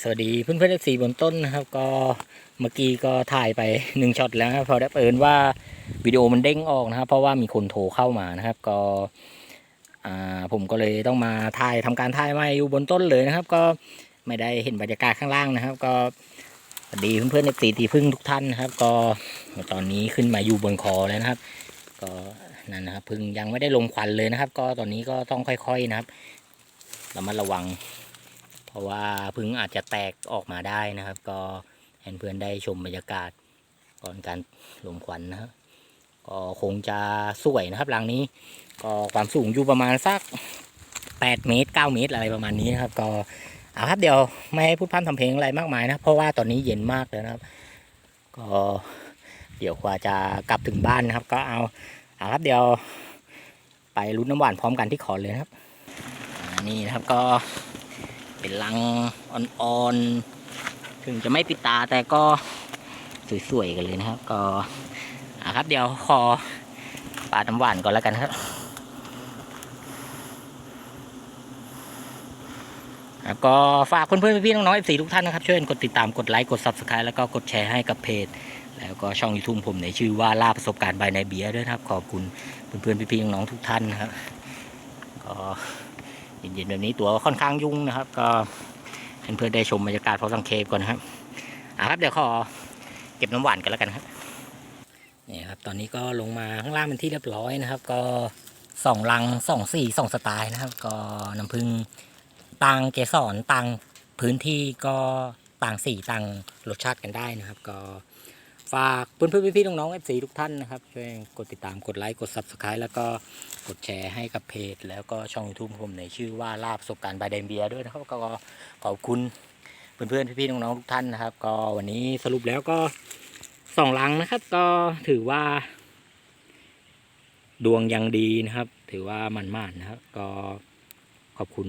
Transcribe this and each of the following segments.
สวัสดีเพื่อนเพื่อนสีบนต้นนะครับ ก็เมื่อกี้ก็ถ่ายไปหนึ่งช็อตแล้วนะครับพอได้เปิดว่าวิดีโอมันเด้งออกนะครับ เพราะว่ามีคนโทรเข้ามานะครับ ก็อ่าผมก็เลยต้องมาถ่ายทำการถ่ายใหม่อยู่บนต้นเลยนะครับ ก็ไม่ได้เห็นบรรยากาศข้างล่างนะครับ ก็สวัสดีเพื่อนเพื่อนสีตีพึ่งทุกท่านนะครับ ก็ตอนนี้ขึ้นมาอยู่บนคอแล้วนะครับ ก็นั่นนะครับพึ่งยังไม่ได้ลงควันเลยนะครับ ก็ตอนนี้ก็ต้องค่อย ๆนะครับระมัดระวัง ราะว่าพึ่งอาจจะแตกออกมาได้นะครับ ก็ให้เพื่อนได้ชมบรรยากาศก่อนการลมควันนะครับก็คงจะสวยนะครับรังนี้ ก็ความสูงอยู่ประมาณสัก 8 เมตร 9 เมตรอะไรประมาณนี้นะครับ ก็เอาครับเดี๋ยวไม่ให้พูดพร่ำทำเพลงอะไรมากมายนะ เพราะว่าตอนนี้เย็นมากเลยนะครับ ก็เดี๋ยวกว่าจะกลับถึงบ้านนะครับ ก็เอาเอาครับเดี๋ยว ไปรุ้นน้ำหวานพร้อมกันที่ขอนเลยนะครับนี่นะครับก็ เป็นรังอ่อนๆ ถึงจะไม่ปิดตาแต่ก็สวยๆกันเลยนะครับ ก็อะครับเดี๋ยวขอปลาดน้ำหวานก่อนแล้วกันครับ แล้วก็ฝากเพื่อนๆพี่ๆน้องๆสีทุกท่านนะครับ ช่วยกดติดตามกดไลค์กด subscribe แล้วก็กดแชร์ให้กับเพจ แล้วก็ช่อง YouTube ผมในชื่อว่าล่าประสบการณ์ใบในเบียร์ด้วยนะครับ ขอบคุณเพื่อนๆพี่ๆน้องๆทุกท่านนะครับก็ เย็นๆแบบนี้ตัวค่อนข้างยุ่งนะครับ ก็เพื่อนๆได้ชมบรรยากาศพอสังเกตก่อนนะครับอะครับเดี๋ยวขอเก็บน้ำหวานกันแล้วกันครับนี่ครับตอนนี้ก็ลงมาข้างล่างเป็นที่เรียบร้อยนะครับ ก็สองลังสองสีสองสไตล์นะครับ ก็น้ำผึ้งต่างเกสรต่างพื้นที่ก็ต่างสีต่างรสชาติกันได้นะครับ ก็ ฝากเพื่อนๆพี่ๆน้องๆเอฟซีทุกท่านนะครับ ช่วยกดติดตามกดไลค์กด subscribe แล้วก็กดแชร์ให้กับเพจ แล้วก็ช่อง YouTube ผมในชื่อว่าลาบประสบการณ์บายเดนเบียด้วยนะครับ ก็ขอบคุณเพื่อนๆพี่ๆน้องๆทุกท่านนะครับ ก็วันนี้สรุปแล้วก็สองลังนะครับ ก็ถือว่า ดวงยังดีนะครับ ถือว่ามันมากนะครับ ก็ขอบคุณ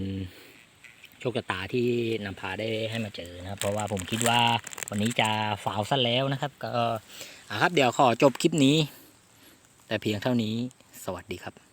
ชคชะตาที่นำพาได้ให้มาเจอนะครับ เพราะว่าผมคิดว่าวันนี้จะฝาวซะแล้วนะครับ ก็อะครับเดี๋ยวขอจบคลิปนี้ แต่เพียงเท่านี้สวัสดีครับ